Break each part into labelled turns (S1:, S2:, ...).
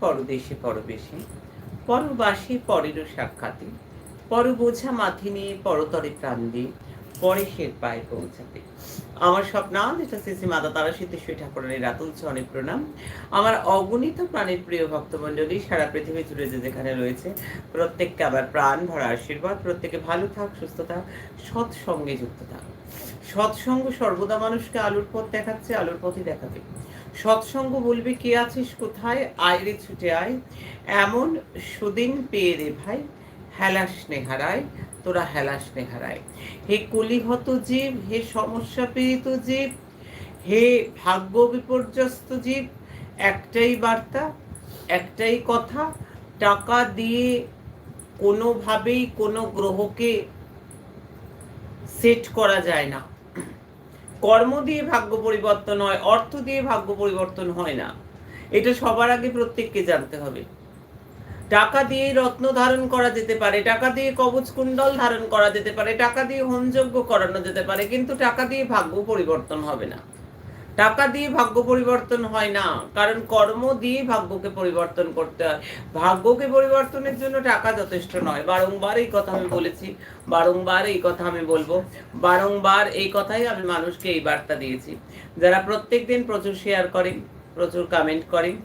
S1: পরদেশে পরবেশে, পরবাসী পরেরও সাক্ষাতে পর বোঝা মাথি নিয়ে পরতরে প্রাণ দিয়ে পরে পরেশের পায়ে পৌঁছাতে। আমার স্বপ্নাল এটা শ্রী মাতা তারা সিদ্ধেশ্বরী ঠাকুরের রাতুল অনেক প্রণাম। আমার অগণিত প্রাণের প্রিয় ভক্তমণ্ডলী, সারা পৃথিবী জুড়ে যে যেখানে রয়েছে, প্রত্যেককে আবার প্রাণ, ভরা আশীর্বাদ, প্রত্যেকে ভালো থাক, সুস্থ থাক, সৎসঙ্গে যুক্ত থাক। সৎসঙ্গ সর্বদা মানুষকে আলুর পথ দেখাচ্ছে, আলুর পথই দেখাবে। সৎসঙ্গ বলবে কে আছিস কোথায়? আয় রে ছুটে আয়। এমন সুদিন পেয়ে রে ভাই, হেলাস নেহারায়, তোরা হেলাস নেহারায়। হে কলিহত জীব, হে সমস্যা পীড়িত জীব, হে ভাগ্য বিপর্যস্ত জীব, একটাই বার্তা, একটাই কথা, টাকা দিয়ে কোনোভাবেই কোনো গ্রহকে সেট করা যায় না। কর্ম দিয়ে ভাগ্য পরিবর্তন হয়, অর্থ দিয়ে ভাগ্য পরিবর্তন হয় না। এটা সবার আগে প্রত্যেককে জানতে হবে। টাকা দিয়ে রত্ন ধারণ করা যেতে পারে, টাকা দিয়ে কবচ কুণ্ডল ধারণ করা যেতে পারে, টাকা দিয়ে হোমযজ্ঞ করানো যেতে পারে, কিন্তু টাকা দিয়ে ভাগ্য পরিবর্তন হবে না। টাকা দিয়ে ভাগ্য পরিবর্তন হয় না। কারণ কর্ম দিয়ে ভাগ্যকে পরিবর্তন করতে হয়। ভাগ্যকে পরিবর্তনের জন্য টাকা যথেষ্ট নয়। বারংবার এই কথা আমি বলেছি। বারংবার এই কথা আমি বলব। বারংবার এই কথাই আমি মানুষকে এই বার্তা দিয়েছি। যারা প্রত্যেক দিন প্রচুর শেয়ার করেন প্রচুর কমেন্ট করেন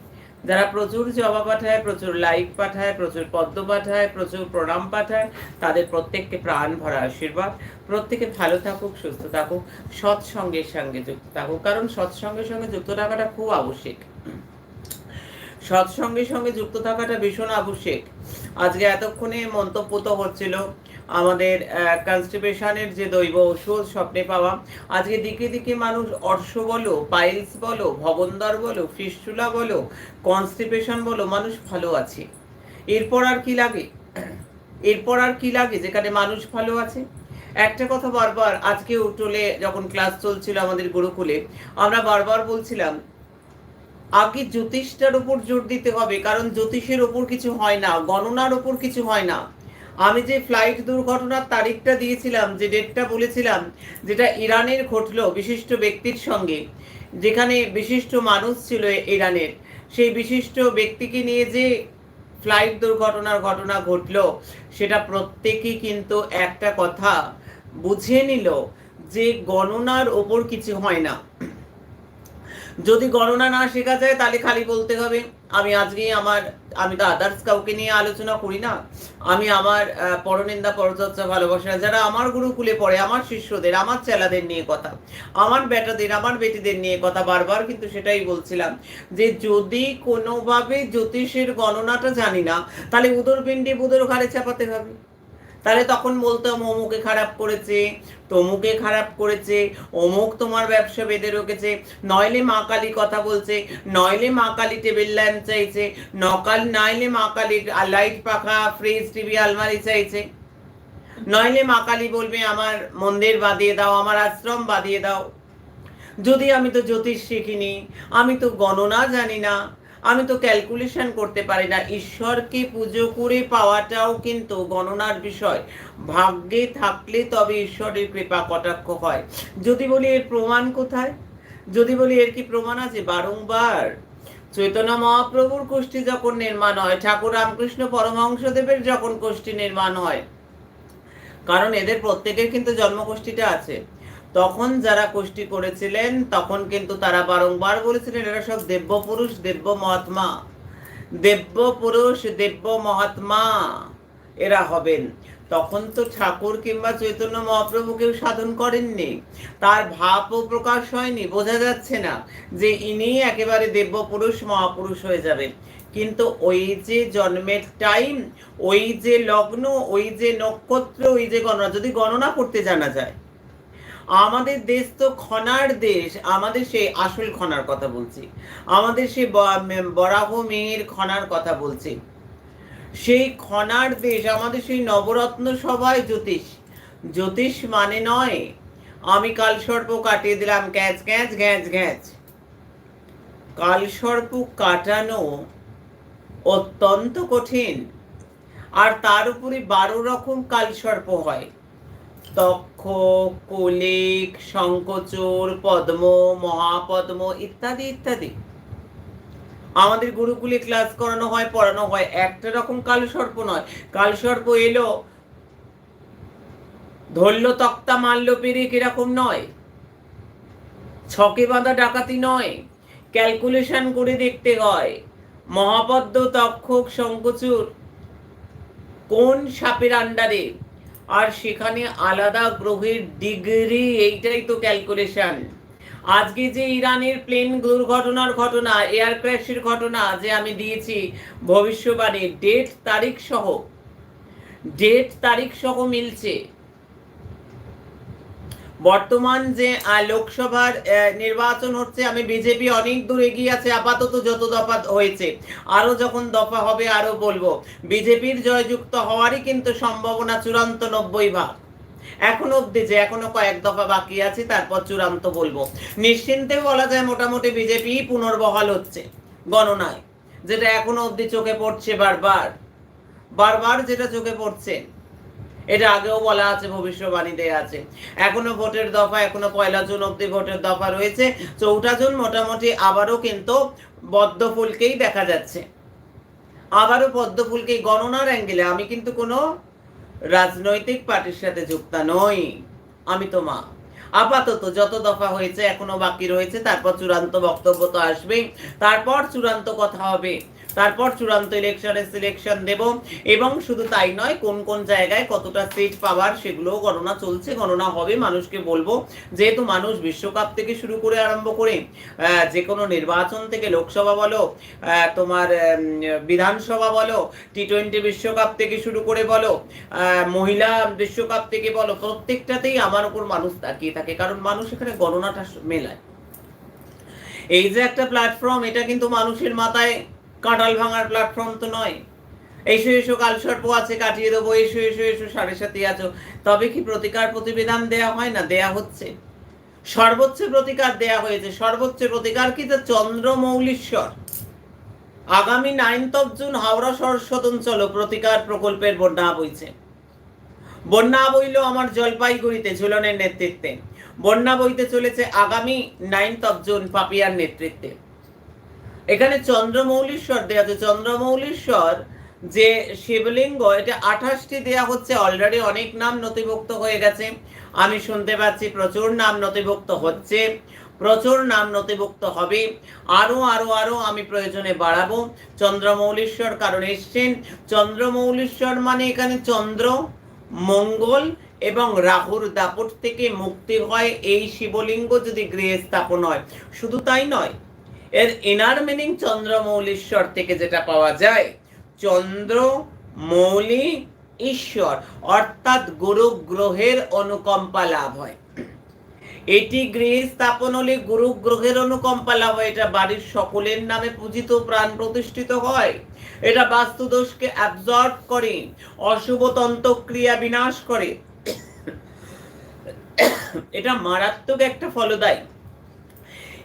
S1: যারা প্রচুর জবা পাঠায়, প্রচুর লাইক পাঠায়, প্রচুর পদ্ম পাঠায়, প্রচুর প্রণাম পাঠায়, তাদের প্রত্যেককে প্রাণ ভরা আশীর্বাদ। প্রত্যেকে ভালো থাকুক, সুস্থ থাকুক, সৎসঙ্গের সঙ্গে যুক্ত থাকুক। কারণ সৎসঙ্গের সঙ্গে যুক্ত থাকাটা খুব আবশ্যিক। সৎসঙ্গের সঙ্গে যুক্ত থাকাটা ভীষণ আবশ্যিক। আজকে এতক্ষণে মন্তব্য তো হচ্ছিল আমাদের কনস্টিপেশনের যে দৈব ওষুধ স্বপ্নে পাওয়া। আজকে দিকে দিকে মানুষ অর্শ বলো পাইলস বলো ভবন্দর বলো ফিস্টুলা বলো কনস্টিপেশন বলো, মানুষ ভালো আছে। এরপর আর কি লাগে? এরপর আর কি লাগে যেখানে মানুষ ভালো আছে? একটা কথা বারবার আজকে উঠলে যখন ক্লাস চলছিল আমাদের গুরুকুলে, আমরা বারবার বলছিলাম, আগে জ্যোতিষটার উপর জোর দিতে হবে, কারণ জ্যোতিষের ওপর কিছু হয় না, গণনার ওপর কিছু হয় না। আমি যে ফ্লাইট দুর্ঘটনার তারিখটা দিয়েছিলাম, যে ডেটটা বলেছিলাম, যেটা ইরানের ঘটলো বিশিষ্ট ব্যক্তির সঙ্গে, যেখানে বিশিষ্ট মানুষ ছিল ইরানের, সেই বিশিষ্ট ব্যক্তিকে নিয়ে যে ফ্লাইট দুর্ঘটনার ঘটনা ঘটলো, সেটা প্রত্যেকেই কিন্তু একটা কথা বুঝে নিল যে গণনার ওপর কিছু হয় না। যদি গণনা না শেখা যায়, তাহলে খালি বলতে হবে, আমি আজকে আমার, আমি তো আদার্স কাউকে নিয়ে আলোচনা করি না। আমি আমার পরনিন্দা পরচর্চা ভালোবাসা, যারা আমার গুরুকুলে পড়ে, আমার শিষ্যদের, আমার চেলাদের নিয়ে কথা, আমার বেটাদের, আমার বেটিদের নিয়ে কথা বারবার কিন্তু সেটাই বলছিলাম, যে যদি কোনোভাবে জ্যোতিষের গণনাটা জানি না, তাহলে উদরপিণ্ডি বুদর ঘাড়ে চাপাতে হবে। তাহলে তখন বলতাম অমুকে খারাপ করেছে, তমুকে খারাপ করেছে, অমুক তোমার ব্যবসা বেঁধে রেখেছে, নইলে মা কালী কথা বলছে, নইলে মা কালী টেবিল ল্যাম্প চাইছে, নকাল, নইলে মা কালী লাইট পাখা ফ্রিজ টিভি আলমারি চাইছে। নইলে মা কালী বলবে, আমার মন্দির বাঁধিয়ে দাও, আমার আশ্রম বাঁধিয়ে দাও। যদি আমি তো জ্যোতিষ শিখিনি, আমি তো গণনা জানি না আমি তো ক্যালকুলেশন করতে পারি না। ঈশ্বরকে পুজো করে পাওয়াটাও কিন্তু গণনার বিষয়। ভাগ্যে থাকলে তবে ঈশ্বরের কৃপা কটাক্ষ হয়। যদি বলি এর প্রমাণ কোথায়? যদি বলি এর কি প্রমাণ আছে? বারংবার চৈতন্য মহাপ্রভুর কোষ্ঠী যখন নির্মাণ হয়, ঠাকুর রামকৃষ্ণ পরমহংসদেবের যখন কোষ্ঠী নির্মাণ হয়, কারণ এদের প্রত্যেকের কিন্তু জন্মগোষ্ঠীটা আছে। তখন যারা কোষ্ঠী করেছিলেন, তখন কিন্তু তারা বারংবার বলেছিলেন, এরা সব দেব্য পুরুষ দেব্য মহাত্মা, দেব্য পুরুষ, দেব্য মহাত্মা, এরা হবেন। তখন তো ঠাকুর কিংবা চৈতন্য মহাপ্রভু কেউ সাধন করেননি। তার ভাবও প্রকাশ হয়নি, বোঝা যাচ্ছে না যে ইনি একেবারে দেব্য পুরুষ মহাপুরুষ হয়ে যাবেন। কিন্তু ওই যে জন্মের টাইম ওই যে লগ্ন, ওই যে নক্ষত্র, ওই যে গণনা, যদি গণনা করতে জানা যায় আমাদের দেশ তো খনার দেশ, আমাদের সেই আসল খনার কথা বলছি। আমাদের সেই বরাহ মেয়ের খনার কথা বলছি। সেই খনার দেশ, আমাদের সেই নবরত্ন সবাই জ্যোতিষ। জ্যোতিষ মানে নয়, আমি কালসর্প কাটিয়ে দিলাম গ্যাঁচ গ্যাঁচ গ্যাঁচ গ্যাঁচ কালসর্প কাটানো অত্যন্ত কঠিন, আর তার উপরে বারো রকম কালসর্প হয়। তক্ষ কলিক, শঙ্কচূড়, পদ্ম, মহাপদ্ম ইত্যাদি ইত্যাদি। আমাদের গুরুকুলে ক্লাস করানো হয়, পড়ানো হয়, একটা রকম কালসর্প নয়। কালসর্প এলো, ধরল তক্তা, মারল পেরে কীরকম নয়। ছকে বাঁধা ডাকাতি নয়। ক্যালকুলেশন করে দেখতে হয়, মহাপদ্ম তক্ষক শঙ্কচুর কোন সাপের আন্ডারে আর সেখানে আলাদা গ্রহের ডিগ্রি, এইটাই তো ক্যালকুলেশন আজকে যে ইরানের প্লেন দুর্ঘটনার ঘটনা এয়ার ক্র্যাশের ঘটনা যে আমি দিয়েছি, ভবিষ্যবাণী ডেট তারিখ সহ। ডেট তারিখ সহ মিলছে। বর্তমান যে লোকসভার নির্বাচন হচ্ছে, আমি বিজেপি অনেক দূর এগিয়ে আছে, আপাতত যত দফা হয়েছে, আরও যখন দফা হবে, আরও বলব। বিজেপির জয়যুক্ত হওয়ারই কিন্তু সম্ভাবনা চূড়ান্ত নব্বই ভাগ। এখনও অব্দি যে, এখনও কয়েক দফা বাকি আছে, তারপর চূড়ান্ত বলব। নিশ্চিন্তে বলা যায়, মোটামুটি বিজেপি পুনর্বহাল হচ্ছে, গণনায়। যেটা এখনও অব্দি চোখে পড়ছে বারবার। বারবার যেটা চোখে পড়ছে। এটা আগেও বলা আছে ভবিষ্যবাণীতে আছে। এখনও ভোটের দফা, এখনও পয়লা জুন অব্দি ভোটের দফা রয়েছে। চৌঠা জুন মোটামুটি আবারও কিন্তু পদ্ম ফুলকেই দেখা যাচ্ছে। আবারও পদ্ম ফুলকেই গণনার অ্যাঙ্গেলে আমি কিন্তু কোনো রাজনৈতিক পার্টির সাথে যুক্ত নই। আমি তো মা। আপাতত যত দফা হয়েছে এখনও বাকি রয়েছে, তারপর চূড়ান্ত বক্তব্য তো আসবেই। তারপর চূড়ান্ত কথা হবে। তারপর চূড়ান্ত ইলেকশনে সিলেকশন দেব। এবং শুধু তাই নয়, কোন কোন জায়গায় কতটা সিট পাওয়ার সেগুলোও গণনা চলছে, গণনা হবে, মানুষকে বলব। যেহেতু মানুষ বিশ্বকাপ থেকে শুরু করে আরম্ভ করে যে কোনো নির্বাচন থেকে লোকসভা বলো তোমার বিধানসভা বলো টি টোয়েন্টি বিশ্বকাপ থেকে শুরু করে বলো মহিলা বিশ্বকাপ থেকে বলো, প্রত্যেকটাতেই আমার উপর মানুষ তাকিয়ে থাকে, কারণ মানুষ এখানে গণনাটা মেলায়। এই যে একটা প্ল্যাটফর্ম এটা কিন্তু মানুষের মাথায় কাঁটাল ভাঙার প্ল্যাটফর্ম তো নয়। এসো এসো, কাল সর্প আছে, কাটিয়ে দেবো। এসো এসো এসো, সাড়ে সাথে আছো। তবে কি প্রতিকার প্রতিবিধান দেয়া হয় না? দেয়া হচ্ছে। সর্বোচ্চ প্রতিকার দেয়া হয়েছে। সর্বোচ্চ প্রতিকার কি? যে চন্দ্রমৌলীশ্বর আগামী নাইনথ অফ জুন হাওড়া শহর সদঞ্চল প্রতিকার প্রকল্পের বন্যা বইছে। বন্যা বইল আমার জলপাইগুড়িতে ঝুলনের নেতৃত্বে। বন্যা বইতে চলেছে আগামী নাইনথ অফ জুন পাপিয়ার নেতৃত্বে। এখানে চন্দ্রমৌলীশ্বর, দেয়া আছে চন্দ্রমৌলীশ্বর, যে শিবলিঙ্গ, এটা আঠাশটি দেয়া হচ্ছে অলরেডি অনেক নাম নথিভুক্ত হয়ে গেছে। আমি শুনতে পাচ্ছি, প্রচুর নাম নথিভুক্ত হচ্ছে, প্রচুর নাম নথিভুক্ত হবে। আরও আরও আরও আমি প্রয়োজনে বাড়াবো। চন্দ্রমৌলীশ্বর কারণ এসছেন। চন্দ্রমৌলীশ্বর মানে এখানে চন্দ্র, মঙ্গল এবং রাহুর দাপট থেকে মুক্তি হয়। এই শিবলিঙ্গ যদি গৃহে স্থাপন হয়, শুধু তাই নয় এর ইনার মিনিং চন্দ্রমৌলীশ্বর থেকে যেটা পাওয়া যায় চন্দ্র মৌলি ঈশ্বর, অর্থাৎ গুরু গ্রহের অনুকম্পা লাভ হয়। এটি গৃহে স্থাপন হলে গুরু গ্রহের অনুকম্পা লাভ হয়, এটা বাড়ির সকলের নামে পূজিত, প্রাণ প্রতিষ্ঠিত হয়। এটা বাস্তু দোষকে অ্যাবজর্ব করে, অশুভ তন্ত্রক্রিয়া বিনাশ করে। এটা মারাত্মক একটা ফলদায়ী।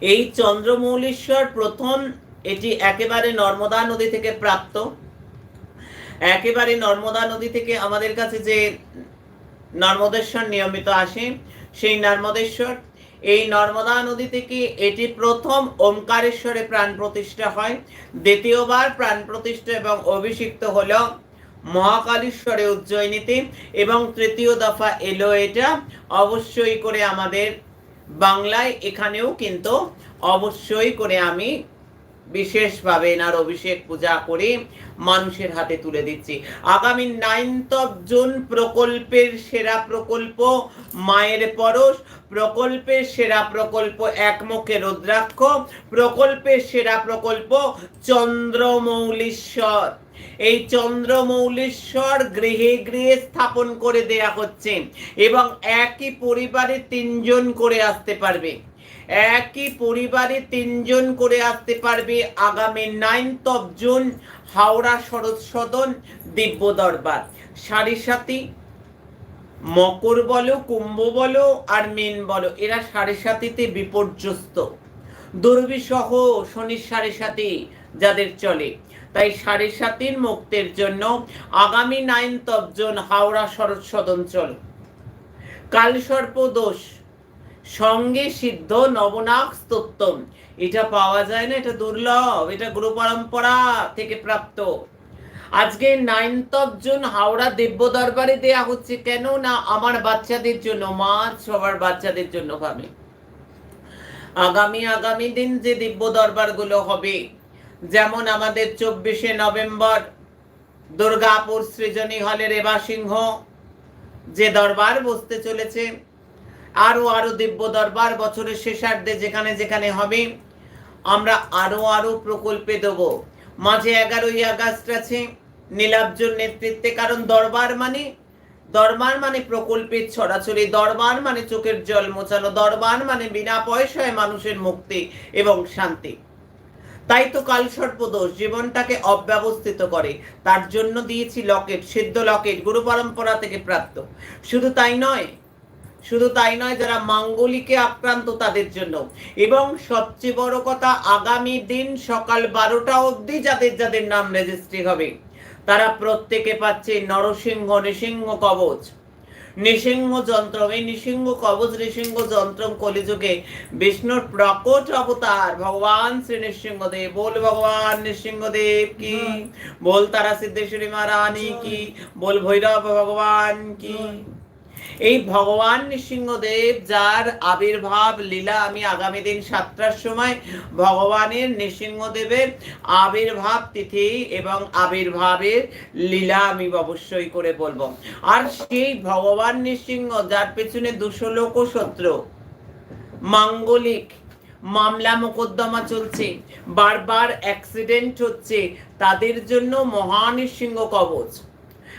S1: এই চন্দ্রমৌলেশ্বর প্রথম এটি একেবারে নর্মদা নদী থেকে প্রাপ্ত। একেবারে নর্মদা নদী থেকে আমাদের কাছে যে নর্মদেশ্বর নিয়মিত আসে, সেই নর্মদেশ্বর। এই নর্মদা নদী থেকে এটি প্রথম ওমকারেশ্বরে প্রাণ প্রতিষ্ঠা হয়। দ্বিতীয়বার প্রাণ প্রতিষ্ঠা এবং অভিষিক্ত হল মহাকালীশ্বরে উজ্জয়িনীতে এবং তৃতীয় দফা এলো এটা। অবশ্যই করে আমাদের বাংলায় এখানেও কিন্তু অবশ্যই করে আমি বিশেষভাবে এনার অভিষেক পূজা করে মানুষের হাতে তুলে দিচ্ছি। আগামী নাইনথ অফ জুন প্রকল্পের সেরা প্রকল্প মায়ের পরশ, প্রকল্পের সেরা প্রকল্প একমুখে রুদ্রাক্ষ, প্রকল্পের সেরা প্রকল্প চন্দ্রমৌলীশ্বর। এই চন্দ্রমৌলীশ্বর গৃহে গৃহে স্থাপন করে দেয়া হচ্ছে এবং একই পরিবারে তিনজন করে আসতে পারবে। একই পরিবারে তিনজন করে আসতে পারবে আগামী ninth of June Howrah Sarat Sadan, Divya Darbar. সারি সাথী মকর বলো, কুম্ভ বলো আর মেন বলো, এরা সাড়ে সাতিতে বিপর্যস্ত। দুর্বিসহ শনির সাড়ে সাথে যাদের চলে। তাই সাড়ে সাতির মুক্তের জন্য আগামী ninth of June Howrah Sarat সদঞ্চল চল কালসর্প দোষ, সঙ্গে সিদ্ধ নবনাক স্তোত্তম। এটা পাওয়া যায় না, এটা দুর্লভ, এটা গুরু পরম্পরা থেকে প্রাপ্ত। আজকে ninth of June Howrah Divya দরবারে দেয়া হচ্ছে কেন না আমার বাচ্চাদের জন্য মা সবার বাচ্চাদের জন্য ভাবে। আগামী আগামী দিন যে দিব্য দরবারগুলো হবে যেমন আমাদের চব্বিশে নভেম্বর দুর্গাপুর সৃজনী হলে রেবা সিংহ, যে দরবার বসতে চলেছে আরও আরও দিব্য দরবার বছরের শেষার্ধে যেখানে যেখানে হবে, আমরা আরও আরও প্রকল্পে দেব। মাঝে এগারোই আগস্ট আছে নীলাব্জর নেতৃত্বে, কারণ দরবার মানে দরবার মানে প্রকল্পের ছড়াছড়ি, দরবার মানে চোখের জল মোছানো, দরবার মানে বিনা পয়সায় মানুষের মুক্তি এবং শান্তি। তাই তো কালসর্পদোষ জীবনটাকে অব্যবস্থিত করে। তার জন্য দিয়েছি লকেট, সিদ্ধ লকেট, গুরু পরম্পরা থেকে প্রাপ্ত। শুধু তাই নয়, শুধু তাই নয়, যারা মাঙ্গলিকে আক্রান্ত তাদের জন্য। এবং সবচেয়ে বড় কথা, আগামী দিন সকাল বারোটা অবধি যাদের যাদের নাম রেজিস্ট্রি হবে, তারা প্রত্যেকে পাচ্ছে নরসিংহ নৃসিংহ কবচ। নৃসিংহ যন্ত্র এই নৃসিংহ কবচ নৃসিংহ যন্ত্র কলিযুগে বিষ্ণুর প্রকট অবতার ভগবান শ্রী নৃসিংহদেব। বল ভগবান নৃসিংহদেব কি? বল তারা সিদ্ধেশ্বরী মহারানী কি? বল ভৈরব ভগবান কি? এই ভগবান নৃসিংহদেব, যার আবির্ভাব লীলা আমি আগামী দিন সাতটার সময় ভগবানের নৃসিংহদেবের আবির্ভাব তিথি এবং আবির্ভাবের লীলা আমি অবশ্যই করে বলব। আর সেই ভগবান নৃসিংহ, যার পেছনে দুশো লোক শত্রু মাঙ্গলিক মামলা মোকদ্দমা চলছে, বারবার অ্যাক্সিডেন্ট হচ্ছে, তাদের জন্য মহানৃসিংহ কবচ।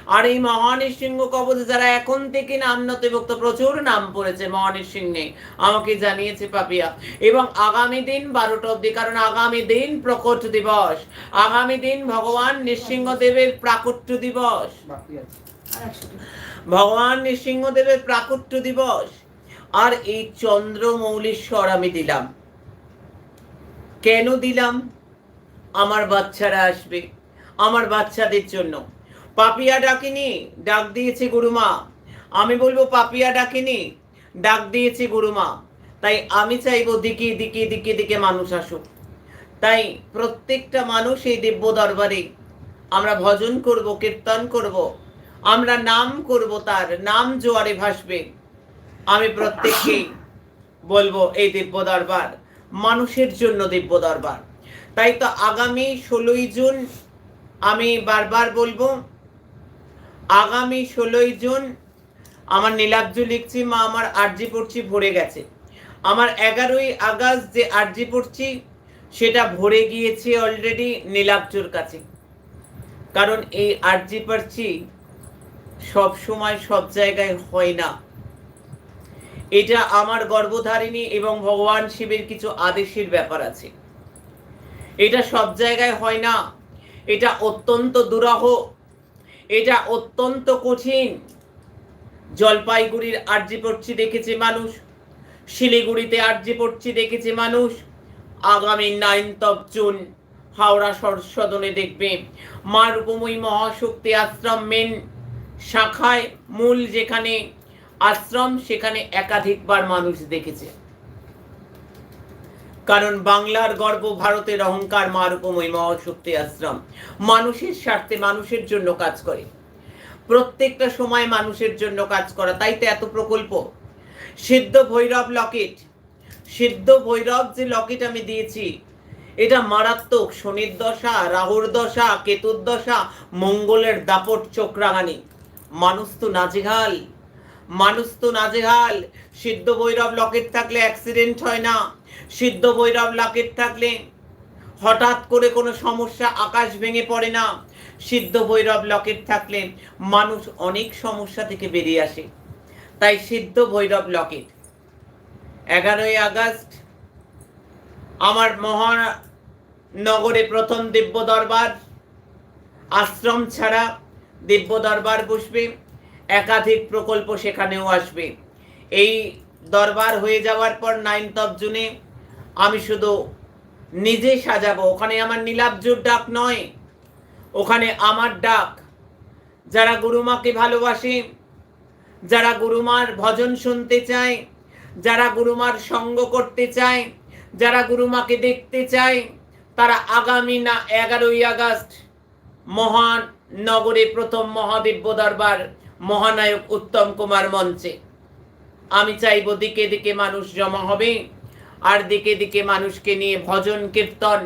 S1: আর এই মহানৃসিংহ কবচ যারা এখন থেকে নাম নথিভুক্ত প্রচুর নাম পড়েছে মহানৃসিংহে। আমাকে জানিয়েছে পাপিয়া। এবং আগামী দিন বারোটা অব্দি কারণ আগামী দিন প্রকট দিবস। আগামী দিন ভগবান নৃসিংহদেবের প্রাকট্য দিবস। ভগবান নৃসিংহদেবের প্রাকট্য দিবস। আর এই চন্দ্রমৌলীশ্বর আমি দিলাম। কেন দিলাম? আমার বাচ্চারা আসবে। আমার বাচ্চাদের জন্য। পাপিয়া ডাকিনি, ডাক দিয়েছে গুরুমা। আমি বলব, পাপিয়া ডাকিনি, ডাক দিয়েছে গুরুমা। তাই আমি চাইব দিকে দিকে দিকে দিকে মানুষ আসুক। তাই প্রত্যেকটা মানুষ এই দিব্য দরবারে আমরা ভজন করব, কীর্তন করব, আমরা নাম করব তার, নাম জোয়ারে ভাসবে। আমি প্রত্যেককে বলব এই দিব্য দরবার, মানুষের জন্য দিব্য দরবার। তাই তো আগামী ষোলোই জুন আমি বারবার বলব আগামী ষোলোই জুন আমার নীলাব্জ লিখছি, মা আমার আরজি পড়ছি, ভরে গেছে। আমার এগারোই আগস্ট যে আরজি পড়ছি, সেটা ভরে গিয়েছে অলরেডি নীলাব্জুর কাছে। কারণ এই আরজি পড়ছি সব সময় সব জায়গায় হয় না। এটা আমার গর্ভধারিণী এবং ভগবান শিবের কিছু আদেশের ব্যাপার আছে। এটা সব জায়গায় হয় না। এটা অত্যন্ত দুরাহ এটা অত্যন্ত কঠিন। জলপাইগুড়ির আরজি পড়ছি দেখেছে মানুষ। শিলিগুড়িতে আরজি পড়ছি দেখেছে মানুষ। আগামী নাইনথ অফ জুন হাওড়া সদনে দেখবে। মা রূপময়ী মহাশক্তি আশ্রম মেন শাখায় মূল যেখানে আশ্রম, সেখানে একাধিকবার মানুষ দেখেছে। কারণ বাংলার গর্ব ভারতের অহংকার মা রূপময়ী মহাশক্তি আশ্রম। মানুষের স্বার্থে মানুষের জন্য কাজ করে। প্রত্যেকটা সময় মানুষের জন্য কাজ করা, তাই তো এত প্রকল্প। সিদ্ধ ভৈরব লকেট। সিদ্ধ ভৈরব যে লকেট আমি দিয়েছি, এটা মারাত্মক। শনির দশা, রাহুর দশা, কেতুর দশা, মঙ্গলের দাপট চোখরাঙানি মানুষ তো নাজেহাল। মানুষ তো নাজেহাল। সিদ্ধ ভৈরব লকেট থাকলে অ্যাক্সিডেন্ট হয় না। সিদ্ধ ভৈরব লকেট থাকলে হঠাৎ করে কোনো সমস্যা আকাশ ভেঙে পড়ে না। সিদ্ধ ভৈরব লকেট থাকলে মানুষ অনেক সমস্যা থেকে বেরিয়ে আসে। তাই সিদ্ধ ভৈরব লকেট। এগারোই আগস্ট আমার মহানগরে প্রথম দিব্য দরবার। আশ্রম ছাড়া দিব্য দরবার বসবে, একাধিক প্রকল্প সেখানেও আসবে। এই দরবার হয়ে যাওয়ার পর নাইনথ অফ জুনে আমি শুধু নিজে সাজাবো। ওখানে আমার নীলাব্জুর ডাক নয়, ওখানে আমার ডাক। যারা গুরুমাকে ভালোবাসে, যারা গুরুমার ভজন শুনতে চায়, যারা গুরুমার সঙ্গ করতে চায়, যারা গুরুমাকে দেখতে চায়, তারা আগামী না এগারোই আগস্ট মহানগরে প্রথম মহাদিব্য দরবার মহানায়ক উত্তম কুমার মঞ্চে। আমি চাইব দিকে দিকে মানুষ জমা হবে। আর দিকে দিকে মানুষকে নিয়ে ভজন, কীর্তন,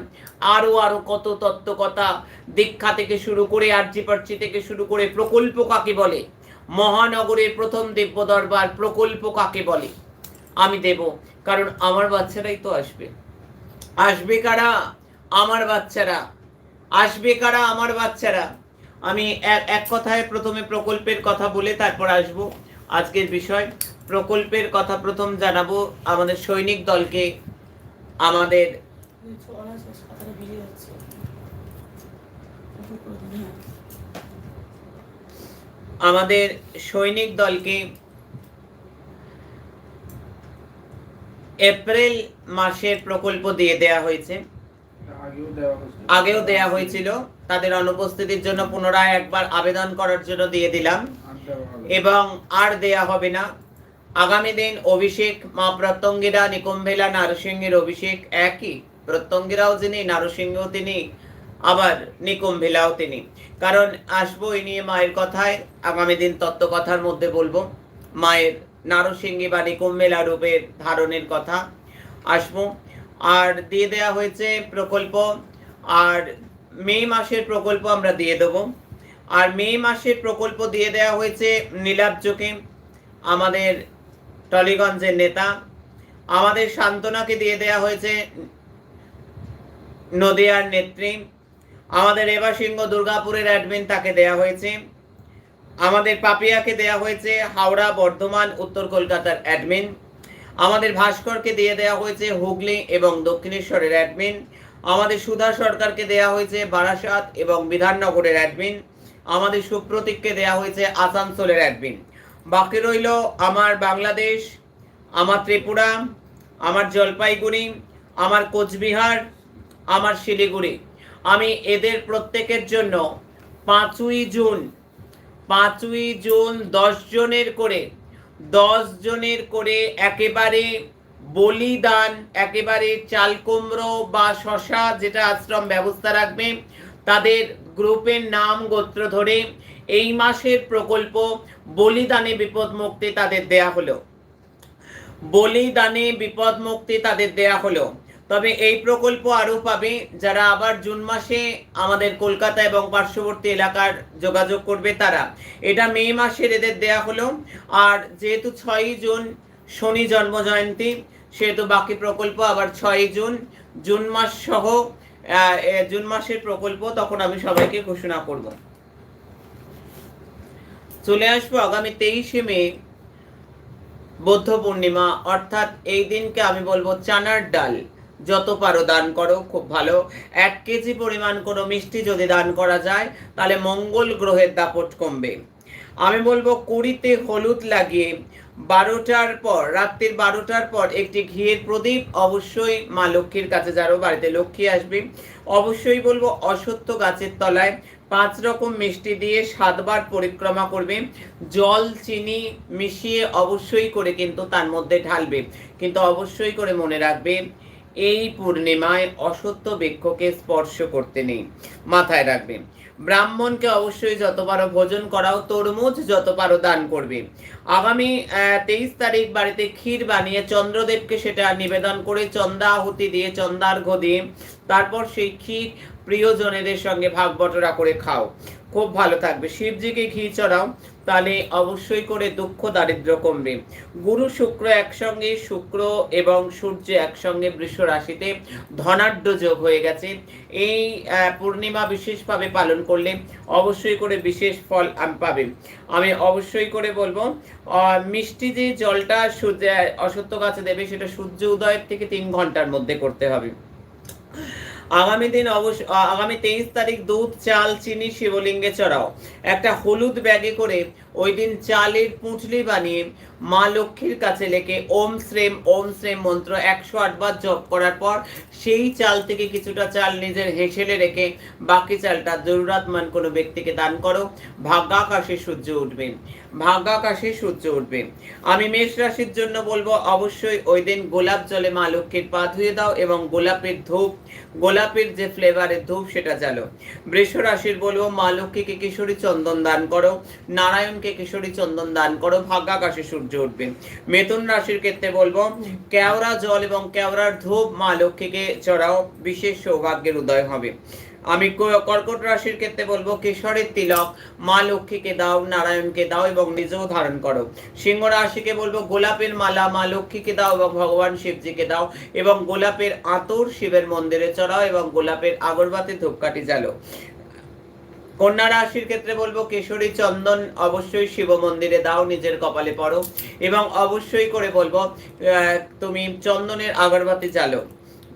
S1: আরও আরও কত তত্ত্ব কথা দীক্ষা থেকে শুরু করে আর্যিপার্চি থেকে শুরু করে প্রকল্প কাকে বলে? মহানগরের প্রথম দিব্য দরবার প্রকল্প কাকে বলে? আমি দেব, কারণ আমার বাচ্চারাই তো আসবে। আসবে কারা? আমার বাচ্চারা। আসবে কারা? আমার বাচ্চারা। আমি এক কথায় প্রথমে প্রকল্পের কথা বলে তারপর আসব। আজকের বিষয় প্রকল্পের কথা প্রথম জানাব আমাদের সৈনিক দলকে আমাদের আমাদের সৈনিক দলকে এপ্রিল মাসের প্রকল্প দিয়ে দেয়া হয়েছে।
S2: আগেও দেওয়া
S1: দেয়া হয়েছিল তাদের অনুপস্থিতির জন্য পুনরায় একবার আবেদন করার জন্য দিয়ে দিলাম। এবং আর দেয়া হবে না। আগামী দিন অভিষেক মা প্রত্যঙ্গিরা নিকুম্ভেলা, নারসিংহের অভিষেক একই। প্রত্যঙ্গিরাও যিনি নারসিংহ তিনি, আবার নিকুম্ভেলাও তিনি। কারণ আসব এই নিয়ে মায়ের কথায়। আগামী দিন তত্ত্বকথার মধ্যে বলব, মায়ের নারসিংহী বা নিকুম্ভেলা রূপের ধারণের কথা আসব। আর দিয়ে দেয়া হয়েছে প্রকল্প, আর মে মাসের প্রকল্প আমরা দিয়ে দেবো। আর মে মাসের প্রকল্প দিয়ে দেওয়া হয়েছে নীলাব্জকে, আমাদের টলিগঞ্জের নেতা। আমাদের সান্ত্বনাকে দিয়ে দেওয়া হয়েছে নদিয়ার নেত্রী। আমাদের এবার সিংহ দুর্গাপুরের অ্যাডমিন তাকে দেয়া হয়েছে। আমাদের পাপিয়াকে দেয়া হয়েছে হাওড়া, বর্ধমান, উত্তর কলকাতার অ্যাডমিন আমাদের ভাস্করকে দিয়ে দেওয়া হয়েছে হুগলি এবং দক্ষিণেশ্বরের অ্যাডমিন আমাদের সুধা সরকারকে দেয়া হয়েছে বারাসাত এবং বিধাননগরের অ্যাডমিন আমাদের সুপ্রতীককে দেয়া হয়েছে আসানসোলের অ্যাডমিন বাকি রইল আমার বাংলাদেশ, আমার ত্রিপুরা, আমার জলপাইগুড়ি, আমার কোচবিহার, আমার শিলিগুড়ি। আমি এদের প্রত্যেকের জন্য পাঁচই জুন পাঁচই জুন দশ জনের করে, দশ জনের করে একেবারে বলিদান, একেবারে চাল কুমড়ো বা শশা যেটা আশ্রম ব্যবস্থা রাখবে, তাদের গ্রুপের নাম গোত্র ধরে এই মাসের প্রকল্প বলিদানে বিপদ মুক্তি তাদের দেয়া হলো। বলিদানে বিপদ মুক্তি তাদের দেয়া হলো। তবে এই প্রকল্প আরও পাবে যারা আবার জুন মাসে আমাদের কলকাতা এবং পার্শ্ববর্তী এলাকার যোগাযোগ করবে তারা। এটা মে মাসের এদের দেয়া হলো। আর যেহেতু ছয়ই জুন শনি জন্ম জয়ন্তী সেহেতু বাকি প্রকল্প আবার ছয়ই জুন জুন মাস সহ জুন মাসের প্রকল্প, তখন আমি সবাইকে ঘোষণা করব। চলে আসব আগামী তেইশে মে বৌদ্ধ পূর্ণিমা। অর্থাৎ এই দিনকে আমি বলব চানার ডাল। যত পারো দান করো, খুব ভালো। এক কেজি পরিমাণ কোনো মিষ্টি যদি দান করা যায়, তাহলে মঙ্গল গ্রহের দাপট কমবে। আমি বলব কুড়িতে হলুদ লাগিয়ে বারোটার পর, রাত্রির বারোটার পর একটি ঘিয়ের প্রদীপ অবশ্যই মা লক্ষ্মীর কাছে যারও বাড়িতে লক্ষ্মী আসবে। অবশ্যই বলব অসত্য গাছের তলায় পাঁচ রকম মিষ্টি দিয়ে সাতবার পরিক্রমা করবে। জল, চিনি মিশিয়ে অবশ্যই করে কিন্তু তার মধ্যে ঢালবে। কিন্তু অবশ্যই করে মনে রাখবে, এই পূর্ণিমায় অসত্য বৃক্ষকে স্পর্শ করতে নেই, মাথায় রাখবে। ব্রাহ্মণকে অবশ্যই যত পারো ভোজন করাও তরমুজ যত পারো দান করবে। আগামী তেইশ তারিখ বাড়িতে ক্ষীর বানিয়ে চন্দ্রদেবকে সেটা নিবেদন করে চন্দা আহুতি দিয়ে চন্দার্ঘ দিয়ে, তারপর সেই ক্ষীর প্রিয়জনেদের সঙ্গে ভাগ বটরা করে খাও। খুব ভালো থাকবে। শিবজিকে ঘি চড়াও, তাহলে অবশ্যই করে দুঃখ দারিদ্র কমবে। গুরু শুক্র একসঙ্গে, শুক্র এবং সূর্য একসঙ্গে বৃষ রাশিতে ধনাঢ্য যোগ হয়ে গেছে। এই পূর্ণিমা বিশেষভাবে পালন করলে অবশ্যই করে বিশেষ ফল আম- পাবে। আমি অবশ্যই করে বলব মিষ্টি যে জলটা সূর্য অসত্য গাছে দেবে, সেটা সূর্য উদয়ের থেকে তিন ঘণ্টার মধ্যে করতে হবে। আগামী দিন অবশ্য আগামী তেইশ তারিখ দুধ, চাল, চিনি, শিবলিঙ্গে চড়াও। একটা হলুদ ব্যাগে করে ওই দিন চালের পুঁটলি বানিয়ে মা লক্ষ্মীর কাছে লেখে, ওম শ্রেম ওম শ্রেম মন্ত্র একশো আটবার জপ করার পর সেই চাল থেকে কিছুটা চাল নিজের হেসেলে রেখে বাকি চালটা জরুরাতমান কোনো ব্যক্তিকে দান করো, ভাগ্যাকাশে সূর্য উঠবে। ভাগ্যাকাশে সূর্য উঠবে। আমি মেষ রাশির জন্য বলব, অবশ্যই ওই দিন গোলাপ জলে মা লক্ষ্মীর পা ধুয়ে দাও এবং গোলাপের ধূপ, গোলাপের যে ফ্লেভারের ধূপ সেটা জ্বালো। বৃষ রাশির বলব, মা লক্ষ্মীকে কিশোরী চন্দন দান করো, নারায়ণকে কিশোরী চন্দন দান করো, ভাগ্যাকাশে সূর্য উঠবে। মেথুন রাশির ক্ষেত্রে বলব, কেওড়া জল এবং কেওড়ার ধূপ মা লক্ষ্মীকে চড়াও, বিশেষ সৌভাগ্যের উদয় হবে। আমি কর্কট রাশির ক্ষেত্রে বলব, কেশরের তিলক, মা লক্ষ্মীকে দাও, নারায়ণকে দাও এবং নিজেও ধারণ করো। সিংহ রাশিকে বলব, গোলাপের মালা মা লক্ষ্মীকে দাও এবং ভগবান শিবজিকে দাও এবং গোলাপের আতর শিবের মন্দিরে চড়াও এবং গোলাপের আগরবাতি ধূপকাঠি জ্বালো। কন্যা রাশির ক্ষেত্রে বলব কেশরী চন্দন অবশ্যই শিব মন্দিরে দাও, নিজের কপালে পড়ো এবং অবশ্যই করে বলব তুমি চন্দনের আগরবাতি জ্বালো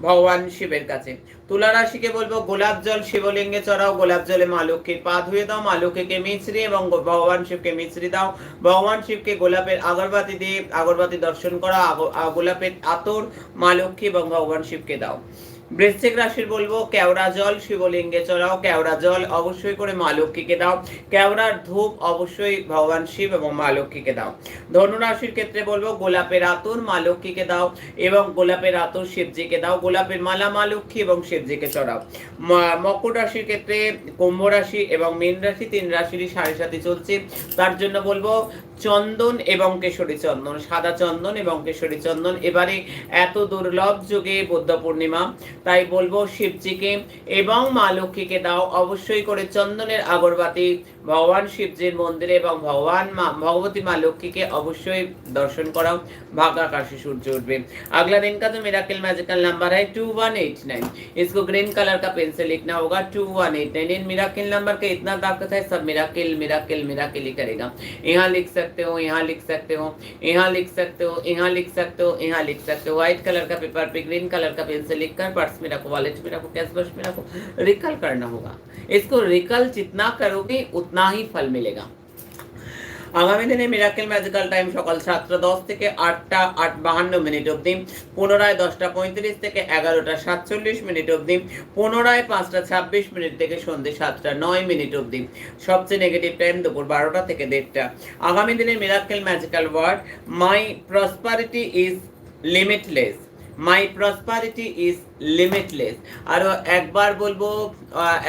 S1: ভগবান শিবের কাছে। তুলা রাশিকে বলব গোলাপ জল, শিবলিঙ্গে চড়াও, গোলাপ জলে মা লক্ষ্মীর পা ধুয়ে দাও, মা লক্ষ্মীকে মিছরি এবং ভগবান শিবকে মিছরি দাও। ভগবান শিবকে গোলাপের আগরবাতি দিয়ে আগরবাতি দর্শন করা গোলাপের আতর মা লক্ষ্মী এবং ভগবান শিবকে দাও। বৃশ্চিক রাশির বলব, কেওড়া জল, শিবলিঙ্গে চড়াও, কেওড়া জল অবশ্যই করে মা লক্ষ্মীকে দাও। কেওড়ার ধূপ অবশ্যই ভগবান শিব এবং মা লক্ষ্মীকে দাও। ধনু রাশির ক্ষেত্রে বলব, গোলাপের আতর মা লক্ষ্মীকে দাও এবং গোলাপের আতর শিবজিকে দাও। গোলাপের মালা মা লক্ষ্মী এবং শিবজিকে চড়াও। মকর রাশির ক্ষেত্রে কুম্ভ রাশি এবং মীন রাশি তিন রাশিরই সাড়ে সাথে চলছে। তার জন্য বলব চন্দন এবং কেশরী চন্দন সাদা চন্দন এবং কেশরী চন্দন এবারে এত দুর্লভ যুগে বুদ্ধ পূর্ণিমা তাই বলবো শিবজিকে এবং মা লক্ষ্মীকে দাও অবশ্যই করে চন্দনের আগরবাতি ভগবান শিবজির মন্দিরে এবং ভগবান মা भगवती माँ लक्ष्मी के अवश्य दर्शन कराओ भागाकाशी सूर्य उठबे अगला दिन का तो मेरा मैजिकल नंबर है टू वन एट नाइन इसको ग्रीन कलर का पेन से लिखना होगा टू वन एट नाइन इन मेरा नंबर का इतना ताकत है सब मेरा किल मेरा किल मेरा किल ही करेगा यहाँ लिख सकते हो, यहाँ लिख सकते हो, यहाँ लिख सकते हो, यहाँ लिख सकते हो, यहाँ लिख सकते हो। व्हाइट कलर का पेपर पे ग्रीन कलर का से लिख कर पर्स में रखो वॉलेट में रखो कैश बॉक्स में रखो। रिकल करना होगा। इसको रिकल जितना करोगे, उतना ही फल मिलेगा। আগামী দিনে মিরাকেল ম্যাজিক্যাল টাইম সকাল সাতটা দশ থেকে আটটা আট বাহান্ন মিনিট অবধি। পুনরায় দশটা পঁয়ত্রিশ থেকে এগারোটা সাতচল্লিশ মিনিট অবধি। পুনরায় পাঁচটা ছাব্বিশ মিনিট থেকে সন্ধ্যে সাতটা নয় মিনিট অবধি। সবচেয়ে নেগেটিভ টাইম দুপুর বারোটা থেকে দেড়টা। আগামী দিনে miracle magical word my prosperity is limitless my prosperity is limitless আরও একবার বলব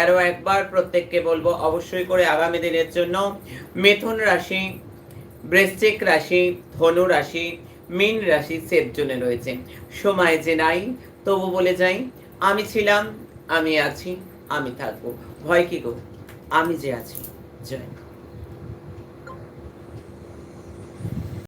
S1: আরও একবার প্রত্যেককে বলব, অবশ্যই করে আগামী দিনের জন্য মিথুন রাশি, বৃশ্চিক রাশি, ধনু রাশি, মীন রাশি সেফ জোনে রয়েছে। সময় যে নাই, তবু বলে যাই, আমি ছিলাম, আমি আছি, আমি থাকব। ভয় কি গো? আমি যে আছি, জয়।